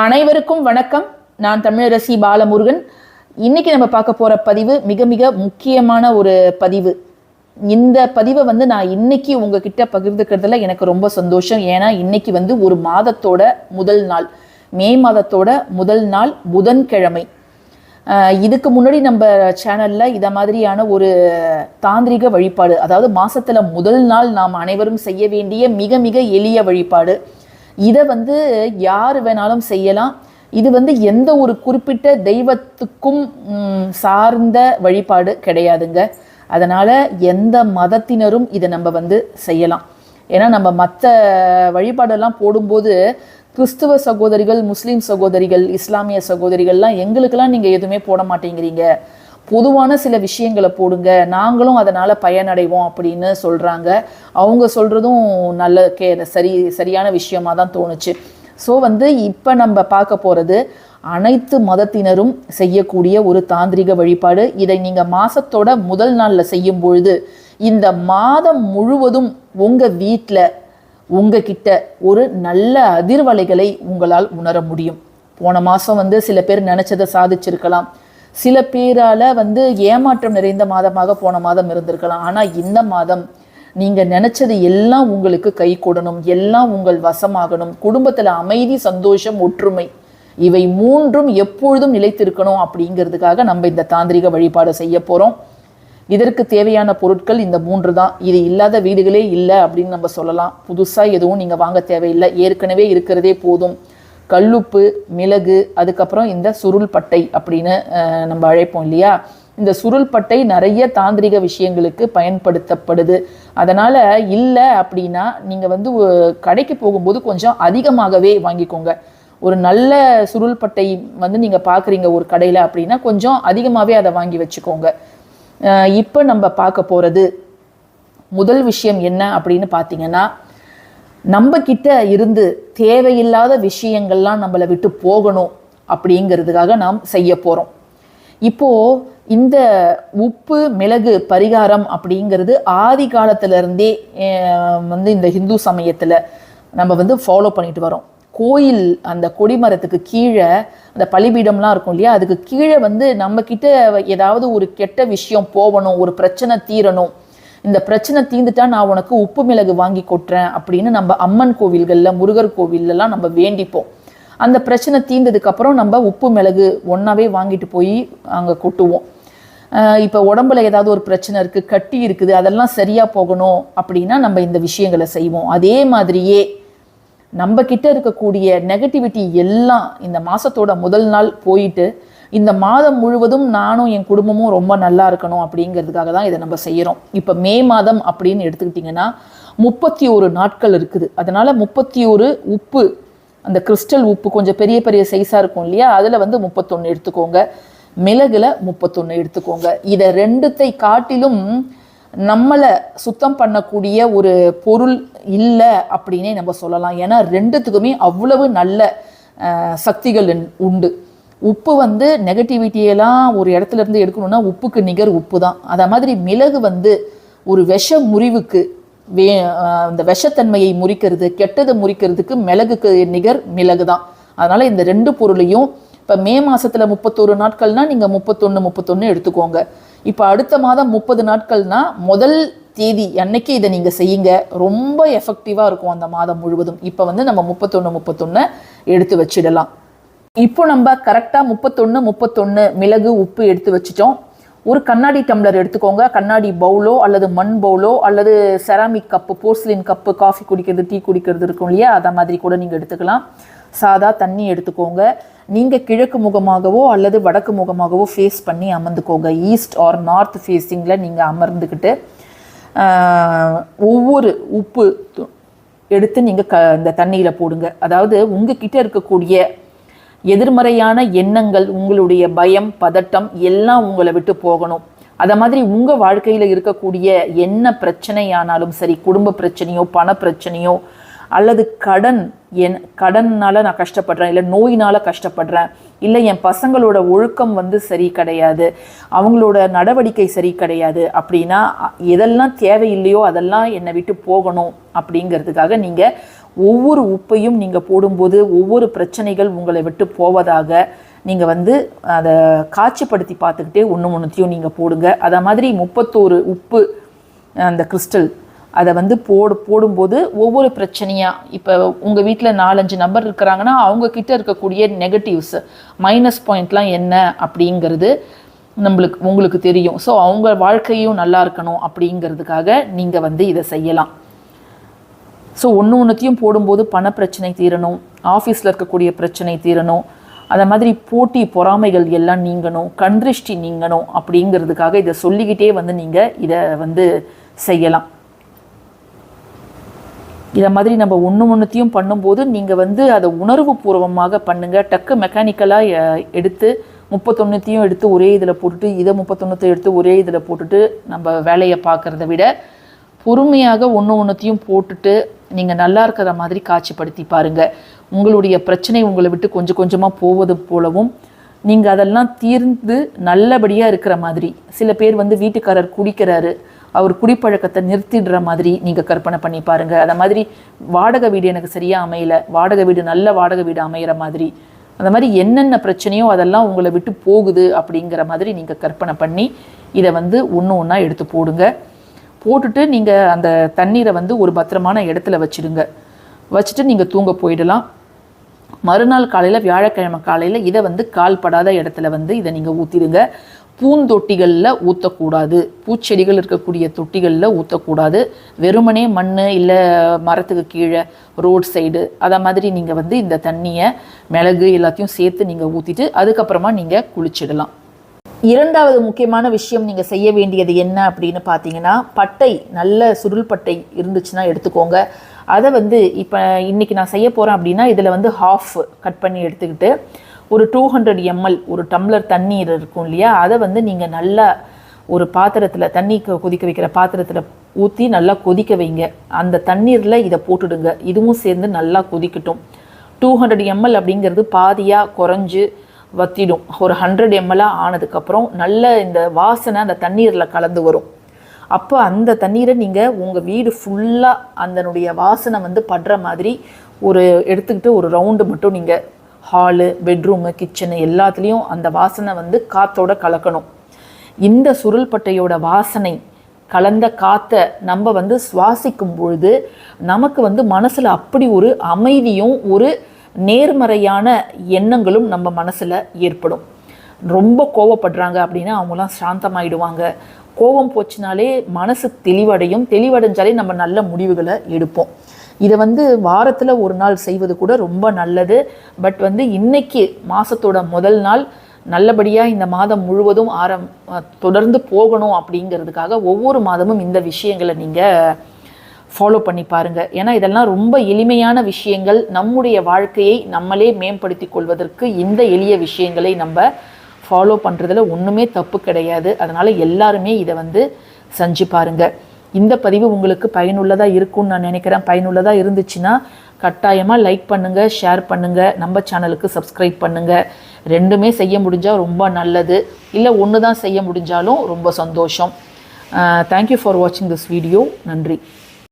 அனைவருக்கும் வணக்கம். நான் தமிழரசி பாலமுருகன். இன்னைக்கு நம்ம பார்க்க போற பதிவு மிக மிக முக்கியமான ஒரு பதிவு. இந்த பதிவை வந்து நான் இன்னைக்கு உங்ககிட்ட பகிர்ந்துக்கிறதுல எனக்கு ரொம்ப சந்தோஷம். ஏன்னா இன்னைக்கு வந்து ஒரு மாதத்தோட முதல் நாள். மே மாதத்தோட முதல் நாள் புதன்கிழமை. இதுக்கு முன்னாடி நம்ம சேனல்ல இத மாதிரியான ஒரு தாந்திரிக வழிபாடு அதாவது மாசத்துல முதல் நாள் நாம் அனைவரும் செய்ய வேண்டிய மிக மிக எளிய வழிபாடு இதை வந்து யார் வேணாலும் செய்யலாம். இது வந்து எந்த ஒரு குறிப்பிட்ட தெய்வத்துக்கும் சார்ந்த வழிபாடு கிடையாதுங்க. அதனால் எந்த மதத்தினரும் இதை நம்ம வந்து செய்யலாம். ஏன்னா நம்ம மற்ற வழிபாடெல்லாம் போடும்போது கிறிஸ்துவ சகோதரிகள் முஸ்லீம் சகோதரிகள் இஸ்லாமிய சகோதரிகள்லாம் எங்களுக்கெல்லாம் நீங்கள் எதுவுமே போட மாட்டேங்கிறீங்க. பொதுவான சில விஷயங்களை போடுங்க. நாங்களும் அதனால் பயனடைவோம் அப்படின்னு சொல்கிறாங்க அவங்க சொல்கிறதும் நல்ல கே சரி சரியான விஷயமா தான் தோணுச்சு. ஸோ வந்து இப்போ நம்ம பார்க்க போகிறது அனைத்து மதத்தினரும் செய்யக்கூடிய ஒரு தாந்திரிக வழிபாடு. இதை நீங்கள் மாதத்தோட முதல் நாளில் செய்யும் பொழுது இந்த மாதம் முழுவதும் உங்கள் வீட்டில் உங்ககிட்ட ஒரு நல்ல அதிர்வலைகளை உங்களால் உணர முடியும். போன மாதம் வந்து சில பேர் நினச்சதை சாதிச்சிருக்கலாம். சில பேரால் வந்து ஏமாற்றம் நிறைந்த மாதமாக போன மாதம் இருந்திருக்கலாம். ஆனால் இந்த மாதம் நீங்கள் நினச்சது எல்லாம் உங்களுக்கு கை கூடணும் எல்லாம் உங்கள் வசமாகணும். குடும்பத்தில் அமைதி சந்தோஷம் ஒற்றுமை இவை மூன்றும் எப்பொழுதும் நிலைத்திருக்கணும் அப்படிங்கிறதுக்காக நம்ம இந்த தாந்திரிக வழிபாடு செய்ய போகிறோம் இதற்கு தேவையான பொருட்கள் இந்த மூன்று தான். இது இல்லாத வீடுகளே இல்லை அப்படின்னு நம்ம சொல்லலாம். புதுசாக எதுவும் நீங்கள் வாங்க தேவையில்லை. ஏற்கனவே இருக்கிறதே போதும். கல்லுப்பு மிளகு அதுக்கப்புறம் இந்த சுருள் பட்டை அப்படின்னு நம்ம அழைப்போம் இல்லையா? இந்த சுருள் பட்டை நிறைய தாந்திரிக விஷயங்களுக்கு பயன்படுத்தப்படுது. அதனால் இல்லை அப்படின்னா நீங்கள் வந்து கடைக்கு போகும்போது கொஞ்சம் அதிகமாகவே வாங்கிக்கோங்க. ஒரு நல்ல சுருள் பட்டை வந்து நீங்கள் பார்க்குறீங்க ஒரு கடையில் அப்படின்னா கொஞ்சம் அதிகமாகவே அதை வாங்கி வச்சுக்கோங்க. இப்போ நம்ம பார்க்க போகிறது முதல் விஷயம் என்ன அப்படின்னு பார்த்தீங்கன்னா நம்ம கிட்ட இருந்து தேவையில்லாத விஷயங்கள்லாம் நம்மளை விட்டு போகணும் அப்படிங்கிறதுக்காக நாம் செய்ய போகிறோம் இப்போ இந்த உப்பு மிளகு பரிகாரம் அப்படிங்கிறது ஆதி காலத்திலருந்தே வந்து இந்த ஹிந்து சமயத்தில் நம்ம வந்து ஃபாலோ பண்ணிட்டு வரோம். கோயில் அந்த கொடிமரத்துக்கு கீழே அந்த பலிபீடம்லாம் இருக்கும் இல்லையா? அதுக்கு கீழே வந்து நம்ம ஏதாவது ஒரு கெட்ட விஷயம் போகணும் ஒரு பிரச்சனை தீரணும் இந்த பிரச்சனை தீந்துட்டா நான் உனக்கு உப்பு மிளகு வாங்கி கொட்டுறேன் அப்படின்னு நம்ம அம்மன் கோவில்களில் முருகர் கோவில்லலாம் நம்ம வேண்டிப்போம். அந்த பிரச்சனை தீர்ந்ததுக்கப்புறம் நம்ம உப்பு மிளகு ஒன்றாவே வாங்கிட்டு போய் அங்கே கொட்டுவோம். இப்போ உடம்புல ஏதாவது ஒரு பிரச்சனை இருக்குது கட்டி இருக்குது அதெல்லாம் சரியாக போகணும் அப்படின்னா நம்ம இந்த விஷயங்களை செய்வோம். அதே மாதிரியே நம்ம கிட்ட இருக்கக்கூடிய நெகட்டிவிட்டி எல்லாம் இந்த மாதத்தோட முதல் நாள் போயிட்டு இந்த மாதம் முழுவதும் நானும் என் குடும்பமும் ரொம்ப நல்லா இருக்கணும் அப்படிங்கிறதுக்காக தான் இதை நம்ம செய்கிறோம் இப்போ மே மாதம் அப்படின்னு எடுத்துக்கிட்டிங்கன்னா முப்பத்தி ஒரு நாட்கள் இருக்குது. அதனால் முப்பத்தி ஒரு உப்பு அந்த கிறிஸ்டல் உப்பு கொஞ்சம் பெரிய பெரிய சைஸாக இருக்கும் இல்லையா? அதில் வந்து முப்பத்தொன்று எடுத்துக்கோங்க. மிளகுல முப்பத்தொன்று எடுத்துக்கோங்க. இதை ரெண்டுத்தை காட்டிலும் நம்மளை சுத்தம் பண்ணக்கூடிய ஒரு பொருள் இல்லை அப்படின்னே நம்ம சொல்லலாம். ஏன்னா ரெண்டுத்துக்குமே அவ்வளவு நல்ல சக்திகள் உண்டு. உப்பு வந்து நெகட்டிவிட்டியெல்லாம் ஒரு இடத்துல இருந்து எடுக்கணும்னா உப்புக்கு நிகர் உப்பு தான் அதே மாதிரி மிளகு வந்து ஒரு விஷ முறிவுக்கு வே அந்த விஷத்தன்மையை முறிக்கிறது கெட்டதை முறிக்கிறதுக்கு மிளகுக்கு நிகர் மிளகு தான் அதனால் இந்த ரெண்டு பொருளையும் இப்போ மே மாதத்தில் முப்பத்தொரு நாட்கள்னால் நீங்கள் முப்பத்தொன்று முப்பத்தொன்று எடுத்துக்கோங்க. இப்போ அடுத்த மாதம் முப்பது நாட்கள்னால் முதல் தேதி அன்னைக்கு இதை நீங்கள் செய்யுங்க. ரொம்ப எஃபெக்டிவாக இருக்கும் அந்த மாதம் முழுவதும். இப்போ வந்து நம்ம முப்பத்தொன்று முப்பத்தொன்று எடுத்து வச்சிடலாம். இப்போ நம்ம கரெக்டாக முப்பத்தொன்று முப்பத்தொன்று மிளகு உப்பு எடுத்து வச்சிட்டோம். ஒரு கண்ணாடி டம்ளர் எடுத்துக்கோங்க. கண்ணாடி பவுலோ அல்லது மண் பவுலோ அல்லது ceramic cup porcelain cup coffee குடிக்கிறது டீ குடிக்கிறது இருக்கும் இல்லையா? அதை மாதிரி கூட நீங்கள் எடுத்துக்கலாம். சாதா தண்ணி எடுத்துக்கோங்க. நீங்கள் கிழக்கு முகமாகவோ அல்லது வடக்கு முகமாகவோ ஃபேஸ் பண்ணி அமர்ந்துக்கோங்க. ஈஸ்ட் ஆர் நார்த் ஃபேஸிங்கில் நீங்கள் அமர்ந்துக்கிட்டு ஒவ்வொரு உப்பு எடுத்து நீங்கள் க இந்த தண்ணியில் போடுங்க. அதாவது உங்கள் கிட்டே இருக்கக்கூடிய எதிர்மறையான எண்ணங்கள் உங்களுடைய பயம் பதட்டம் எல்லாம் உங்களை விட்டு போகணும். அதை மாதிரி உங்கள் வாழ்க்கையில் இருக்கக்கூடிய என்ன பிரச்சனையானாலும் சரி குடும்ப பிரச்சனையோ பண பிரச்சனையோ அல்லது கடன் என் கடன்னால் நான் கஷ்டப்படுறேன் இல்லை நோயினால் கஷ்டப்படுறேன் இல்லை என் பசங்களோட ஒழுக்கம் வந்து சரி கிடையாது அவங்களோட நடவடிக்கை சரி கிடையாது அப்படின்னா எதெல்லாம் தேவையில்லையோ அதெல்லாம் என்னை விட்டு போகணும் அப்படிங்கிறதுக்காக நீங்கள் ஒவ்வொரு உப்பையும் நீங்கள் போடும்போது ஒவ்வொரு பிரச்சனைகள் உங்களை விட்டு போவதாக நீங்கள் வந்து அதை காட்சிப்படுத்தி பார்த்துக்கிட்டே ஒன்று ஒன்றுத்தையும் நீங்கள் போடுங்க. அதை மாதிரி முப்பத்தோரு உப்பு அந்த கிறிஸ்டல் அதை வந்து போடு போடும்போது ஒவ்வொரு பிரச்சனையாக இப்போ உங்கள் வீட்டில் நாலஞ்சு நம்பர் இருக்கிறாங்கன்னா அவங்கக்கிட்ட இருக்கக்கூடிய நெகட்டிவ்ஸ் மைனஸ் பாயிண்ட்லாம் என்ன அப்படிங்கிறது நம்மளுக்கு உங்களுக்கு தெரியும். ஸோ அவங்க வாழ்க்கையும் நல்லா இருக்கணும் அப்படிங்கிறதுக்காக நீங்கள் வந்து இதை செய்யலாம். ஸோ ஒன்று ஒன்றுத்தையும் போடும்போது பண பிரச்சனை தீரணும் ஆஃபீஸில் இருக்கக்கூடிய பிரச்சனை தீரணும் அதை மாதிரி போட்டி பொறாமைகள் எல்லாம் நீங்கணும் கண்திருஷ்டி நீங்கணும் அப்படிங்கிறதுக்காக இதை சொல்லிக்கிட்டே வந்து நீங்கள் இதை வந்து செய்யலாம். இதை மாதிரி நம்ம ஒன்று ஒன்றுத்தையும் பண்ணும்போது நீங்கள் வந்து அதை உணர்வு பூர்வமாக பண்ணுங்கள் டக்கு மெக்கானிக்கலாக எடுத்து முப்பத்தொன்னுத்தையும் எடுத்து ஒரே இதில் போட்டுட்டு இதை முப்பத்தொன்னுத்தை எடுத்து ஒரே இதில் போட்டுட்டு நம்ம வேலையை பார்க்குறத விட பொறுமையாக ஒன்று ஒன்றுத்தையும் போட்டுட்டு நீங்கள் நல்லா இருக்கிற மாதிரி காட்சிப்படுத்தி பாருங்கள் உங்களுடைய பிரச்சனை உங்களை விட்டு கொஞ்சம் கொஞ்சமாக போவது போலவும் நீங்கள் அதெல்லாம் தீர்ந்து நல்லபடியாக இருக்கிற மாதிரி சில பேர் வந்து வீட்டுக்காரர் குடிக்கிறாரு அவர் குடிப்பழக்கத்தை நிறுத்திடுற மாதிரி நீங்கள் கற்பனை பண்ணி பாருங்கள் அதை மாதிரி வாடகை வீடு எனக்கு சரியாக அமையல வாடகை வீடு நல்ல வாடகை வீடு அமையிற மாதிரி அந்த மாதிரி என்னென்ன பிரச்சனையோ அதெல்லாம் உங்களை விட்டு போகுது அப்படிங்கிற மாதிரி நீங்கள் கற்பனை பண்ணி இதை வந்து ஒன்று ஒன்றா எடுத்து போடுங்க. போட்டுட்டு நீங்கள் அந்த தண்ணீரை வந்து ஒரு பத்திரமான இடத்துல வச்சிடுங்க. வச்சுட்டு நீங்கள் தூங்க போயிடலாம். மறுநாள் காலையில் வியாழக்கிழமை காலையில் இதை வந்து கால்படாத இடத்துல வந்து இதை நீங்கள் ஊற்றிடுங்க பூந்தொட்டிகளில் ஊற்றக்கூடாது பூச்செடிகள் இருக்கக்கூடிய தொட்டிகளில் ஊற்றக்கூடாது வெறுமனே மண் இல்லை மரத்துக்கு கீழே ரோட் சைடு அதை மாதிரி நீங்கள் வந்து இந்த தண்ணியை மிளகு எல்லாத்தையும் சேர்த்து நீங்கள் ஊற்றிட்டு அதுக்கப்புறமா நீங்கள் குளிச்சிடலாம். இரண்டாவது முக்கியமான விஷயம் நீங்கள் செய்ய வேண்டியது என்ன அப்படின்னு பார்த்தீங்கன்னா பட்டை நல்ல சுருள் பட்டை இருந்துச்சுன்னா எடுத்துக்கோங்க. அதை வந்து இப்போ இன்றைக்கி நான் செய்ய போகிறேன் அப்படின்னா இதில் வந்து ஹாஃப் கட் பண்ணி எடுத்துக்கிட்டு ஒரு டூ ஹண்ட்ரட் எம்எல் ஒரு டம்ளர் தண்ணீர் இருக்கும் இல்லையா? அதை வந்து நீங்கள் நல்லா ஒரு பாத்திரத்தில் தண்ணி கொதிக்க வைக்கிற பாத்திரத்தில் ஊற்றி நல்லா கொதிக்க வைங்க. அந்த தண்ணீரில் இதை போட்டுடுங்க. இதுவும் சேர்ந்து நல்லா கொதிக்கட்டும். டூ ஹண்ட்ரட் எம்எல் அப்படிங்கிறது பாதியாக குறைஞ்சு வத்திடும். ஒரு ஹண்ட்ரட் எம்எல்லாக ஆனதுக்கப்புறம் நல்ல இந்த வாசனை அந்த தண்ணீரில் கலந்து வரும். அப்போ அந்த தண்ணீரை நீங்கள் உங்கள் வீடு ஃபுல்லாக அதனுடைய வாசனை வந்து படுற மாதிரி ஒரு எடுத்துக்கிட்டு ஒரு ரவுண்டு மட்டும் நீங்கள் ஹாலு பெட்ரூமு கிச்சனு எல்லாத்துலேயும் அந்த வாசனை வந்து காத்தோட கலக்கணும். இந்த சுருள்பட்டையோட வாசனை கலந்த காற்றை நம்ம வந்து சுவாசிக்கும் பொழுது நமக்கு வந்து மனசில் அப்படி ஒரு அமைதியும் ஒரு நேர்மறையான எண்ணங்களும் நம்ம மனசில் ஏற்படும். ரொம்ப கோவப்படுறாங்க அப்படின்னா அவங்களாம் சாந்தமாயிடுவாங்க. கோபம் போச்சுனாலே மனசு தெளிவடையும். தெளிவடைஞ்சாலே நம்ம நல்ல முடிவுகளை எடுப்போம். இதை வந்து வாரத்தில் ஒரு நாள் செய்வது கூட ரொம்ப நல்லது. பட் வந்து இன்னைக்கு மாதத்தோட முதல் நாள் நல்லபடியாக இந்த மாதம் முழுவதும் ஆரம் தொடர்ந்து போகணும் அப்படிங்கிறதுக்காக ஒவ்வொரு மாதமும் இந்த விஷயங்களை நீங்கள் ஃபாலோ பண்ணி பாருங்கள் ஏன்னா இதெல்லாம் ரொம்ப எளிமையான விஷயங்கள். நம்முடைய வாழ்க்கையை நம்மளே மேம்படுத்தி கொள்வதற்கு இந்த எளிய விஷயங்களை நம்ம ஃபாலோ பண்ணுறதுல ஒன்றுமே தப்பு கிடையாது. அதனால் எல்லாருமே இதை வந்து செஞ்சு பாருங்க. இந்த பதிவு உங்களுக்கு பயனுள்ளதாக இருக்கும்னு நான் நினைக்கிறேன். பயனுள்ளதாக இருந்துச்சுன்னா கட்டாயமாக லைக் பண்ணுங்கள் ஷேர் பண்ணுங்கள் நம்ம சேனலுக்கு சப்ஸ்கிரைப் பண்ணுங்கள் ரெண்டுமே செய்ய முடிஞ்சால் ரொம்ப நல்லது. இல்லை ஒன்று தான் செய்ய முடிஞ்சாலும் ரொம்ப சந்தோஷம். தேங்க்யூ ஃபார் வாட்சிங் திஸ் வீடியோ நன்றி.